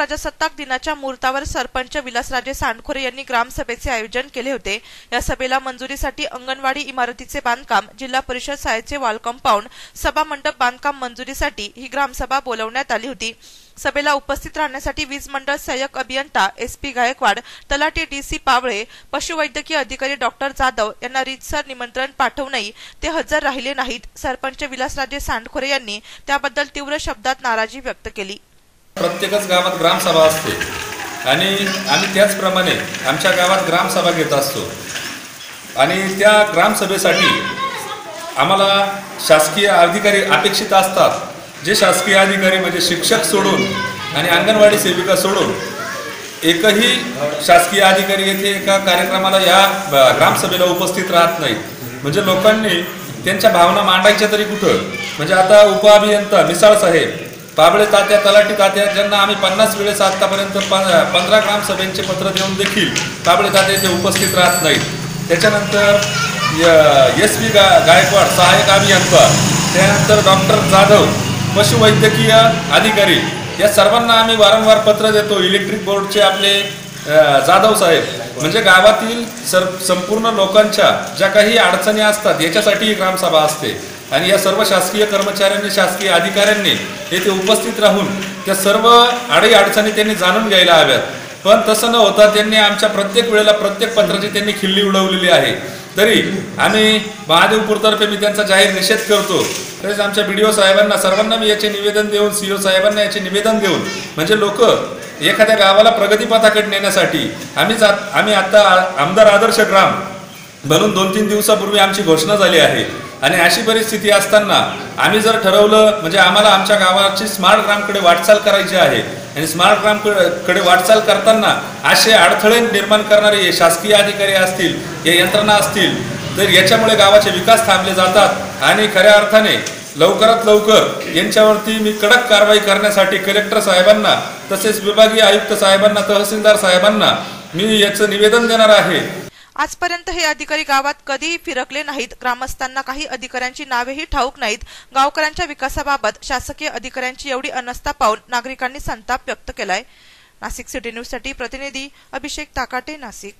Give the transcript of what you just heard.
प्रजासत्ताक दिनाच्या मुहूर्तावर सरपंच विलासराजे सांडखोरे यांनी ग्रामसभेचे आयोजन केले होते. या सभेला मंजुरीसाठी अंगणवाडी इमारतीचे बांधकाम जिल्हा परिषद शाळेचे वॉल कंपाऊंड सभा मंडप बांधकाम मंजुरीसाठी ही ग्रामसभा बोलवण्यात आली होती. सभेला उपस्थित राहण्यासाठी वीज मंडळ सहाय्यक अभियंता एस पी गायकवाड तलाटी डी सी पावळे पशुवैद्यकीय अधिकारी डॉक्टर जाधव यांना रीतसर निमंत्रण पाठवूनही ते हजर राहिले नाहीत. सरपंच विलासराजे सांडखोरे यांनी त्याबद्दल तीव्र शब्दात नाराजी व्यक्त केली. प्रत्येकच गावात ग्रामसभा असते. आणि आम्ही त्याचप्रमाणे आमच्या गावात ग्रामसभा घेत असतो. आणि त्या ग्रामसभेसाठी आम्हाला शासकीय अधिकारी अपेक्षित असतात. जे शासकीय अधिकारी म्हणजे शिक्षक सोडून आणि अंगणवाडी सेविका सोडून एकही शासकीय अधिकारी येथे एका कार्यक्रमाला या ग्रामसभेला उपस्थित राहत नाहीत. म्हणजे लोकांनी त्यांच्या भावना मांडायच्या तरी कुठं? म्हणजे आता उपअभियंता मिसाळ साहेब बाबळे तात्या तलाठी तात्या ज्यांना आम्ही पन्नास वेळेस आतापर्यंत पंधरा ग्रामसभेचे पत्र देऊन देखील बाबळे तात्या इथे उपस्थित राहत नाहीत. त्याच्यानंतर एस व्ही गा गायकवाड सहाय्यक अभियंता त्यानंतर डॉक्टर जाधव पशुवैद्यकीय अधिकारी. या सर्वांना आम्ही वारंवार पत्र देतो. इलेक्ट्रिक बोर्डचे आपले जाधव साहेब. म्हणजे गावातील सर संपूर्ण लोकांच्या ज्या काही अडचणी असतात याच्यासाठी ही ग्रामसभा असते. आणि या सर्व शासकीय कर्मचाऱ्यांनी शासकीय अधिकाऱ्यांनी येथे उपस्थित राहून त्या सर्व आडई अडचणी त्यांनी जाणून घ्यायला हव्यात. पण तसं न होता त्यांनी आमच्या प्रत्येक वेळेला प्रत्येक पत्राची त्यांनी खिल्ली उडवलेली आहे. तरी आम्ही महादेवपूरतर्फे मी त्यांचा जाहीर निषेध करतो. तसेच आमच्या बी डी ओ साहेबांना सर्वांना मी याचे निवेदन देऊन सी ओ साहेबांना याचे निवेदन देऊन म्हणजे लोक एखाद्या गावाला प्रगतीपथाकडे नेण्यासाठी आम्ही जात आम्ही आता आमदार आदर्श ग्राम बनून दोन तीन दिवसापूर्वी आमची घोषणा झाली आहे. आणि अशी परिस्थिती असताना आम्ही जर ठरवलं म्हणजे आम्हाला आमच्या गावाची स्मार्ट ग्रामकडे वाटचाल करायची आहे आणि स्मार्ट ग्रामकडे वाटचाल करताना असे अडथळे निर्माण करणारे शासकीय अधिकारी असतील या यंत्रणा असतील तर याच्यामुळे गावाचे विकास थांबले जातात. आणि खऱ्या अर्थाने लवकरात लवकर यांच्यावरती मी कडक कारवाई करण्यासाठी कलेक्टर साहेबांना तसेच विभागीय आयुक्त साहेबांना तहसीलदार साहेबांना मी याचं निवेदन देणार आहे. आजपर्यंत हे अधिकारी गावात कधीही फिरकले नाहीत. ग्रामस्थांना काही अधिकाऱ्यांची नावेही ठाऊक नाहीत. गावकऱ्यांच्या विकासाबाबत शासकीय अधिकाऱ्यांची एवढी अनस्था पाहून नागरिकांनी संताप व्यक्त केलाय. नाशिक सिटी न्यूजसाठी प्रतिनिधी अभिषेक ताकाटे नाशिक.